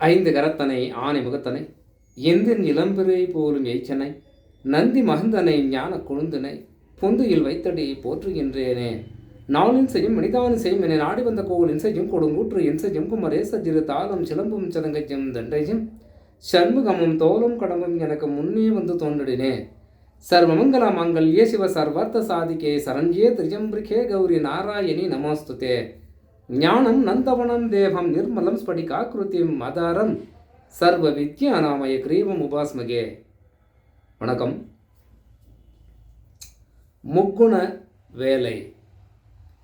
ஐந்து கரத்தனை ஆனை முகத்தனை எந்தின் இளம்பிறை போலும் எய்ச்சனை நந்தி மகந்தனை ஞான கொழுந்தனை பொந்துயில் வைத்தடி போற்றுகின்றேனே. நாளின் செய்யும் மனிதானின் செய்யும் என நாடி வந்த கோவிலின் செய்யும் கொடுங்கூற்று என் செய்யும் குமரேச திரு தாளம் சிலம்பும் சதங்கையும் தண்டையும் சண்முகமும் தோலும் கடமும் எனக்கு முன்னே வந்து தோன்றினே சர்வமங்கல மங்கல்யே சிவ சர்வார்த்த சாதிக்கே சரண்யே திரியம்பிரிகே கௌரி நாராயணி நமோஸ்துதே. ஞானம் நந்தவனம் தேவம் நிர்மலம் ஸ்படிகாக்கிருத்திம் மதாரம் சர்வ வித்யாநாமய கிரீவம் உபாஸ்மகே. வணக்கம். முக்குண வேலை.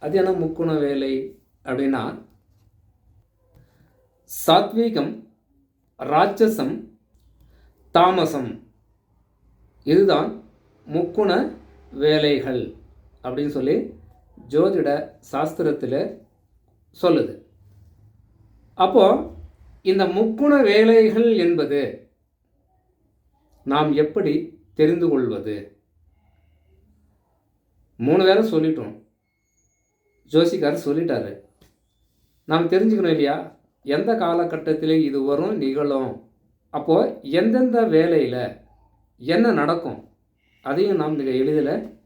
அது என்ன முக்குண வேலை அப்படின்னா சாத்வீகம் ராட்சசம் தாமசம். இதுதான் முக்குண வேலைகள் அப்படின்னு சொல்லி ஜோதிட சாஸ்திரத்தில் சொல்லுது. அப்போது இந்த முக்குண வேலைகள் என்பது நாம் எப்படி தெரிந்து கொள்வது? மூணு வேலை சொல்லிட்டோம். ஜோசிக்கார் சொல்லிட்டாரு. நாம் தெரிஞ்சுக்கணும் இல்லையா? எந்த காலகட்டத்தில் இது வரும் நிகழும்? அப்போது எந்தெந்த வேலையில் என்ன நடக்கும்? அதையும் நாம் மிக எளிதில்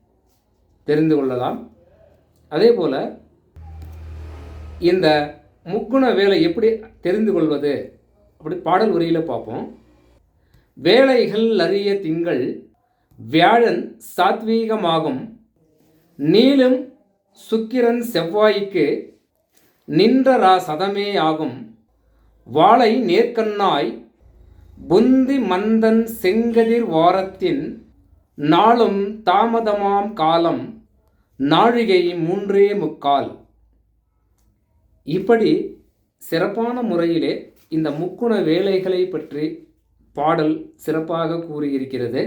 தெரிந்து கொள்ளலாம். அதே போல் இந்த முக்குண வேலை எப்படி தெரிந்து கொள்வது? அப்படி பாடல் உரையில் பார்ப்போம். வேலைகள் அறிய திங்கள் வியாழன் சாத்வீகமாகும். நீளும் சுக்கிரன் செவ்வாய்க்கு நின்ற ரா சதமே ஆகும். வாளை நேர்கண்ணாய் புந்தி மந்தன் செங்கதிர் வாரத்தின் நாளும் தாமதமாம் காலம். நாழிகை மூன்றே முக்கால். இப்படி சிறப்பான முறையிலே இந்த முக்குண வேலைகளை பற்றி பாடல் சிறப்பாக கூறியிருக்கிறது.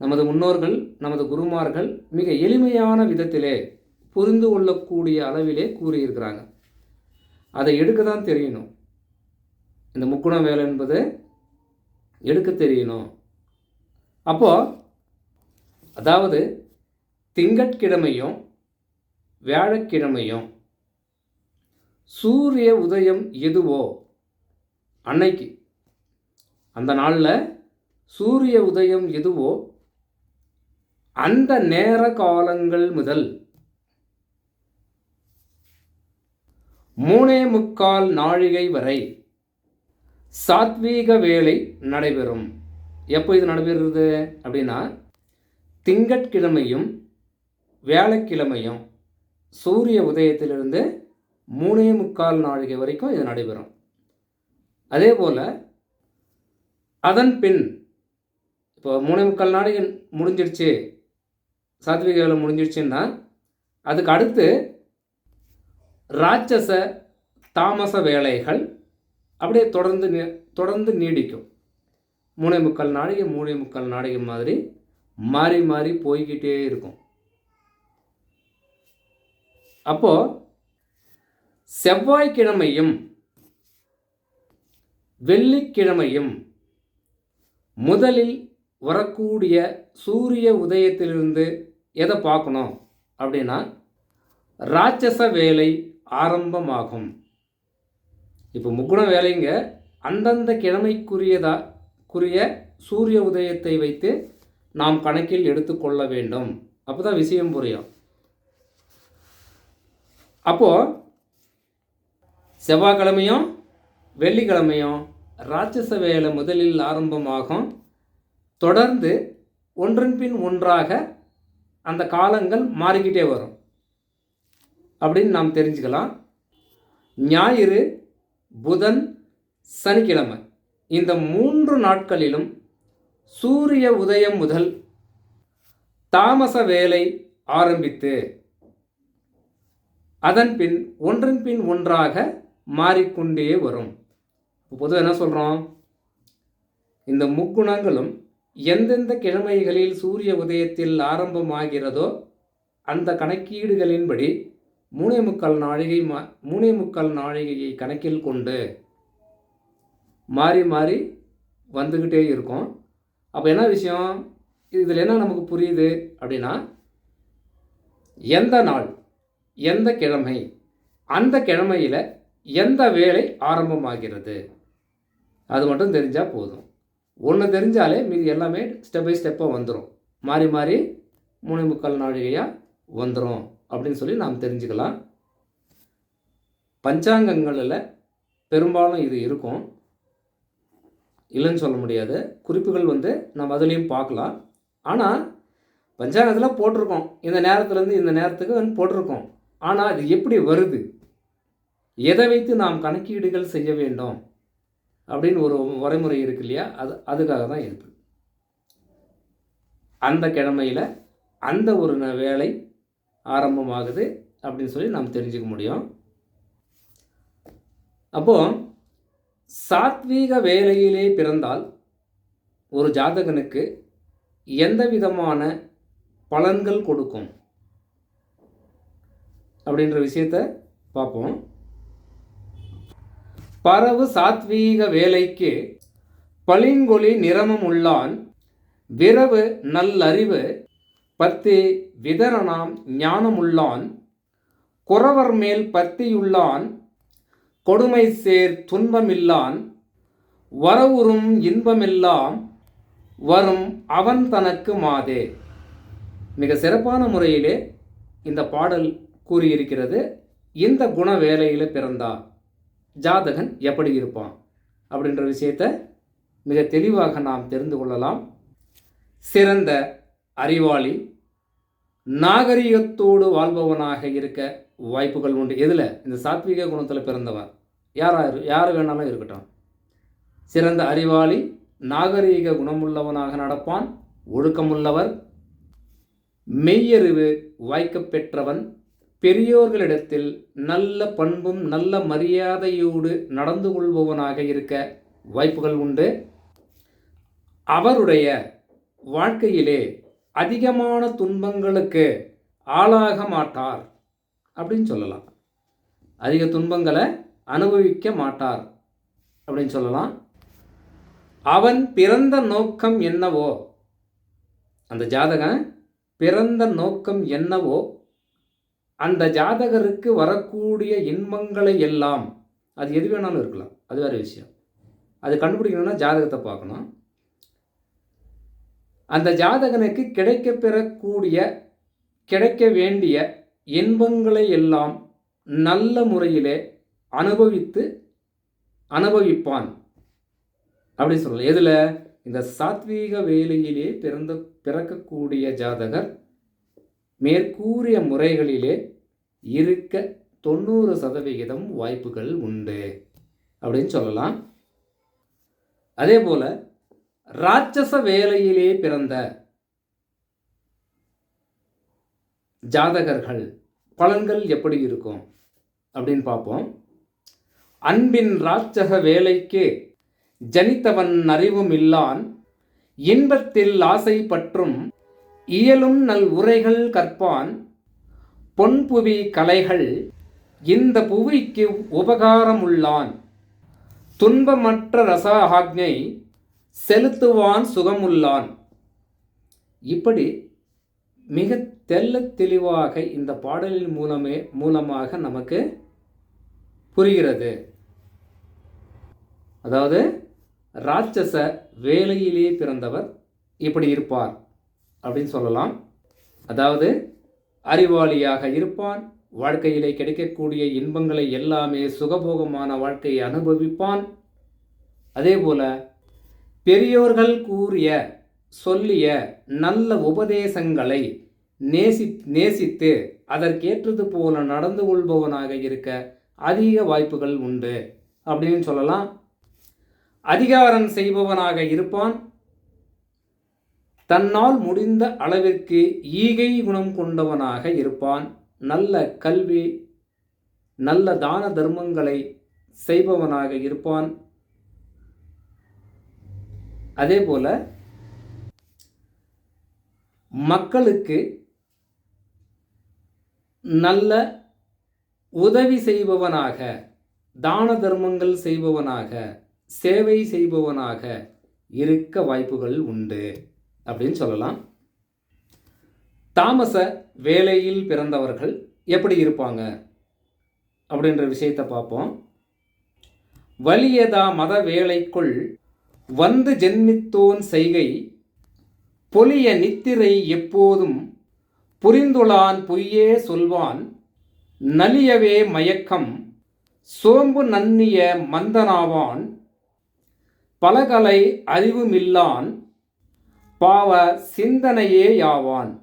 நமது முன்னோர்கள் நமது குருமார்கள் மிக எளிமையான விதத்திலே புரிந்து கொள்ளக்கூடிய அளவிலே கூறியிருக்கிறாங்க. அதை எடுக்க தான் தெரியணும். இந்த முக்குண வேலை என்பது எடுக்க தெரியணும். அப்போ அதாவது திங்கட்கிழமையும் வியாழக்கிழமையும் சூரிய உதயம் எதுவோ? அன்னைக்கு. அந்த நாளில் சூரிய உதயம் எதுவோ? அந்த நேர காலங்கள் முதல். மூணே முக்கால் நாழிகை வரை சாத்வீக வேலை நடைபெறும். எப்போ இது நடைபெறுறது அப்படின்னா திங்கட்கிழமையும் வியாழக்கிழமையும் சூரிய உதயத்திலிருந்து மூணே முக்கால் நாழிகை வரைக்கும் இது நடைபெறும். அதே போல் அதன் பின் இப்போ மூணே முக்கால் நாழிகை முடிஞ்சிடுச்சு சாத்விக வேலை முடிஞ்சிடுச்சுன்னா அதுக்கு அடுத்து ராட்சச தாமச வேலைகள் அப்படியே தொடர்ந்து நீ- தொடர்ந்து நீடிக்கும். மூணே முக்கால் நாழிகை மூணே முக்கால் நாடகம் மாதிரி மாறி மாறி போய்கிட்டே இருக்கும். அப்போது செவ்வாய்க்கிழமையும் வெள்ளிக்கிழமையும் முதலில் வரக்கூடிய சூரிய உதயத்திலிருந்து எதை பார்க்கணும் அப்படின்னா ராட்சச வேலை ஆரம்பமாகும். இப்போ முக்குண வேலைங்க அந்தந்த கிழமைக்குரியதா குறிய சூரிய உதயத்தை வைத்து நாம் கணக்கில் எடுத்துக்கொள்ள வேண்டும். அப்போ தான் விஷயம் புரியும். அப்போது செவ்வாய்க்கிழமையும் வெள்ளிக்கிழமையும் ராட்சச வேலை முதலில் ஆரம்பமாகும். தொடர்ந்து ஒன்றன் பின் ஒன்றாக அந்த காலங்கள் மாறிக்கிட்டே வரும். அப்படின்னு நாம் தெரிஞ்சுக்கலாம். ஞாயிறு புதன் சனிக்கிழமை. இந்த மூன்று நாட்களிலும் சூரிய உதயம் முதல் தாமச வேலை ஆரம்பித்து அதன் பின் ஒன்றன் பின் ஒன்றாக மாறிக்கொண்டே வரும். பொதுவாக என்ன சொல்கிறோம் இந்த முக்குணங்களும் எந்தெந்த கிழமைகளில் சூரிய உதயத்தில் ஆரம்பமாகிறதோ அந்த கணக்கீடுகளின்படி மூணே முக்கால் நாழிகை மா மூணே முக்கால் நாழிகையை கணக்கில் கொண்டு மாறி மாறி வந்துக்கிட்டே இருக்கும். அப்போ என்ன விஷயம்? இதில் என்ன நமக்கு புரியுது அப்படின்னா எந்த நாள் எந்த கிழமை அந்த கிழமையில் எந்த வேலை ஆரம்பமாகிறது? அது மட்டும் தெரிஞ்சால் போதும். ஒன்று தெரிஞ்சாலே மீதி எல்லாமே ஸ்டெப் பை ஸ்டெப்பாக வந்துடும் மாறி மாறி மூணு முக்கால் நாழிகையாக வந்துடும் அப்படின்னு சொல்லி நாம் தெரிஞ்சுக்கலாம். பஞ்சாங்கங்களில் பெரும்பாலும் இது இருக்கும். இல்லைன்னு சொல்ல முடியாது. குறிப்புகள் வந்து நம்ம அதுலேயும் பார்க்கலாம். ஆனால் பஞ்சாங்கத்தில் போட்டிருக்கோம். இந்த நேரத்துலேருந்து இந்த நேரத்துக்கு வந்து போட்டிருக்கோம். ஆனால் அது எப்படி வருது? எதை வைத்து நாம் கணக்கீடுகள் செய்ய வேண்டும்? அப்படின்னு ஒரு வரைமுறை இருக்கு இல்லையா? அது அதுக்காக தான் இருக்கு. அந்த கிழமையில் அந்த ஒரு ந- வேலை ஆரம்பமாகுது அப்படின்னு சொல்லி நாம் தெரிஞ்சுக்க முடியும். அப்போ சாத்வீக வேலையிலே பிறந்தால் ஒரு ஜாதகனுக்கு எந்த விதமான பலன்கள் கொடுக்கும்? அப்படின்ற விஷயத்த பார்ப்போம். பரவு சாத்வீக வேலைக்கு பளிங்கொலி நிறமம் உள்ளான் விரவு நல்லறிவு பத்து விதரணாம் ஞானமுள்ளான். குறவர் மேல் பத்தியுள்ளான். கொடுமை சேர் துன்பமில்லான். வரவுறும் இன்பமெல்லாம் வரும் அவன் தனக்கு மாதே. மிக சிறப்பான முறையிலே இந்த பாடல் கூறியிருக்கிறது. இந்த குண வேலையில் பிறந்தார். ஜாதகன் எப்படி இருப்பான்? அப்படின்ற விஷயத்தை மிக தெளிவாக நாம் தெரிந்து கொள்ளலாம். சிறந்த அறிவாளி நாகரிகத்தோடு வாழ்பவனாக இருக்க வாய்ப்புகள் உண்டு. எதில்? இந்த சாத்விக குணத்தில் பிறந்தவன் யாராக யார் வேணாலும் இருக்கட்டும். சிறந்த அறிவாளி நாகரீக குணமுள்ளவனாக நடப்பான். ஒழுக்கமுள்ளவர் மெய்யறிவு வாய்க்கப் பெற்றவன் பெரியோர்களிடத்தில் நல்ல பண்பும் நல்ல மரியாதையோடு நடந்து கொள்பவனாக இருக்க வாய்ப்புகள் உண்டு. அவருடைய வாழ்க்கையிலே அதிகமான துன்பங்களுக்கு ஆளாக மாட்டார் அப்படின்னு சொல்லலாம். அதிக துன்பங்களை அனுபவிக்க மாட்டார் அப்படின்னு சொல்லலாம். அவன் பிறந்த நோக்கம் என்னவோ அந்த ஜாதகன் பிறந்த நோக்கம் என்னவோ அந்த ஜாதகருக்கு வரக்கூடிய இன்பங்களை எல்லாம் அது எது வேணாலும் இருக்கலாம். அது வேறு விஷயம். அது கண்டுபிடிக்கணும்னா ஜாதகத்தை பார்க்கணும். அந்த ஜாதகனுக்கு கிடைக்க பெறக்கூடிய கிடைக்க வேண்டிய இன்பங்களை எல்லாம் நல்ல முறையிலே அனுபவித்து அனுபவிப்பான். அப்படி சொல்லலாம். எதில்? இந்த சாத்வீக வேலையிலே பிறந்த பிறக்கக்கூடிய ஜாதகர் மேற்கூறிய முறைகளிலே இருக்க தொண்ணூறு சதவிகிதம் வாய்ப்புகள் உண்டு. அப்படின்னு சொல்லலாம். அதே போல ராட்சச வேலையிலே பிறந்த ஜாதகர்கள் பலன்கள் எப்படி இருக்கும் அப்படின்னு பார்ப்போம். அன்பின் ராட்சக வேலைக்கு ஜனித்தவன் அறிவும் இல்லான் இன்பத்தில் ஆசை பற்றும் இயலும் நல் உரைகள் கற்பான் பொன்புவி கலைகள் இந்த புவிக்கு உபகாரமுள்ளான். துன்பமற்ற ரசாகாக்ஞை செலுத்துவான் சுகமுள்ளான். இப்படி மிக தெல்ல தெளிவாக இந்த பாடலின் மூலமே மூலமாக நமக்கு புரிகிறது. அதாவது ராட்சச வேலையிலே பிறந்தவர் இப்படி இருப்பார் அப்படின்னு சொல்லலாம். அதாவது அறிவாளியாக இருப்பான். வாழ்க்கையிலே கிடைக்கக்கூடிய இன்பங்களை எல்லாமே சுகபோகமான வாழ்க்கையை அனுபவிப்பான். அதே போல பெரியோர்கள் கூறிய சொல்லிய நல்ல உபதேசங்களை நேசி நேசித்து அதற்கேற்றது போல நடந்து கொள்பவனாக இருக்க அதிக வாய்ப்புகள் உண்டு. அப்படின்னு சொல்லலாம். அதிகாரம் செய்பவனாக இருப்பான். தன்னால் முடிந்த அளவிற்கு ஈகை குணம் கொண்டவனாக இருப்பான். நல்ல கல்வி நல்ல தான தர்மங்களை செய்பவனாக இருப்பான். அதே போல மக்களுக்கு நல்ல உதவி செய்பவனாக தான தர்மங்கள் செய்பவனாக சேவை செய்பவனாக இருக்க வாய்ப்புகள் உண்டு. அப்படின்னு சொல்லலாம். தாமச வேலையில் பிறந்தவர்கள் எப்படி இருப்பாங்க? அப்படின்ற விஷயத்தை பார்ப்போம். வலியதா மத வேலைக்குள் வந்து ஜென்மித்தோன் செய்கை பொலிய நித்திரை எப்போதும் புரிந்துளான் பொய்யே சொல்வான் நலியவே மயக்கம் சோம்பு நன்னிய மந்தனாவான் பலகலை அறிவுமில்லான் பாவ சிந்தனையே யாவான்.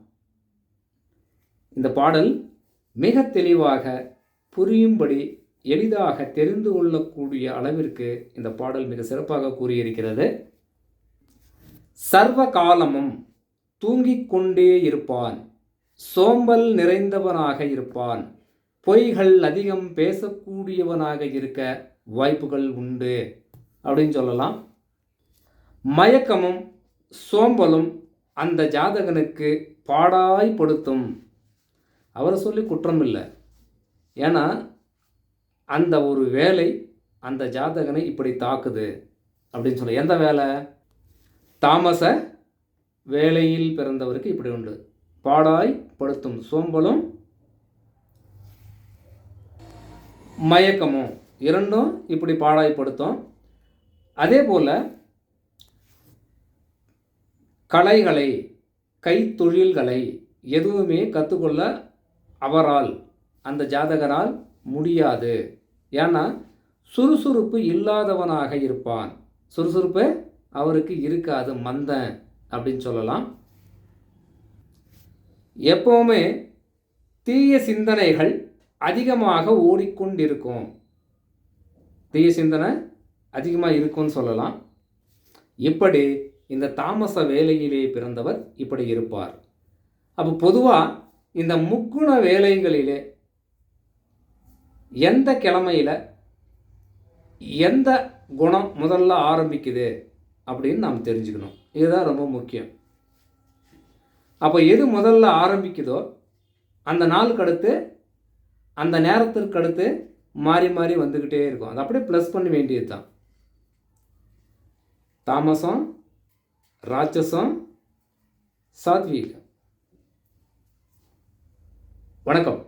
இந்த பாடல் மிக தெளிவாக புரியும்படி எளிதாக தெரிந்து கொள்ளக்கூடிய அளவிற்கு இந்த பாடல் மிக சிறப்பாக கூறியிருக்கிறது. சர்வ காலமும் தூங்கிக் கொண்டே இருப்பான். சோம்பல் நிறைந்தவனாக இருப்பான். பொய்கள் அதிகம் பேசக்கூடியவனாக இருக்க வாய்ப்புகள் உண்டு. அப்படின்னு சொல்லலாம். மயக்கமும் சோம்பலும் அந்த ஜாதகனுக்கு பாடாய்படுத்தும் அவரை சொல்லி குற்றம் இல்லை ஏன்னா அந்த ஒரு வேலை அந்த ஜாதகனை இப்படி தாக்குது அப்படின்னு சொல்ல எந்த வேலை? தாமச வேலையில் பிறந்தவருக்கு இப்படி உண்டு. பாடாய் படுத்தும் சோம்பலும் மயக்கமும் இரண்டும் இப்படி பாடாய்ப்படுத்தும் அதே போல் கலைகளை கைத்தொழில்களை எதுவுமே கற்றுக்கொள்ள அவரால் அந்த ஜாதகரால் முடியாது. ஏன்னா சுறுசுறுப்பு இல்லாதவனாக இருப்பான். சுறுசுறுப்பு அவருக்கு இருக்காது மந்தன் அப்படின்னு சொல்லலாம். எப்போவுமே தீய சிந்தனைகள் அதிகமாக ஓடிக்கொண்டிருக்கும். தீய சிந்தனை அதிகமாக இருக்கும்னு சொல்லலாம். இப்படி இந்த தாமச வேலையிலே பிறந்தவர் இப்படி இருப்பார். அப்போ பொதுவாக இந்த முக்குண வேலைகளிலே எந்த கிழமையில் எந்த குணம் முதல்ல ஆரம்பிக்குது அப்படின்னு நாம் தெரிஞ்சுக்கணும். இதுதான் ரொம்ப முக்கியம். அப்போ எது முதல்ல ஆரம்பிக்குதோ அந்த நாளுக்கு அடுத்து அந்த நேரத்திற்கு அடுத்து மாறி மாறி வந்துக்கிட்டே இருக்கும். அது அப்படியே ப்ளஸ் பண்ண வேண்டியது தான் தாமசம் ராட்சசம் சாத்வீகம். வணக்கம்.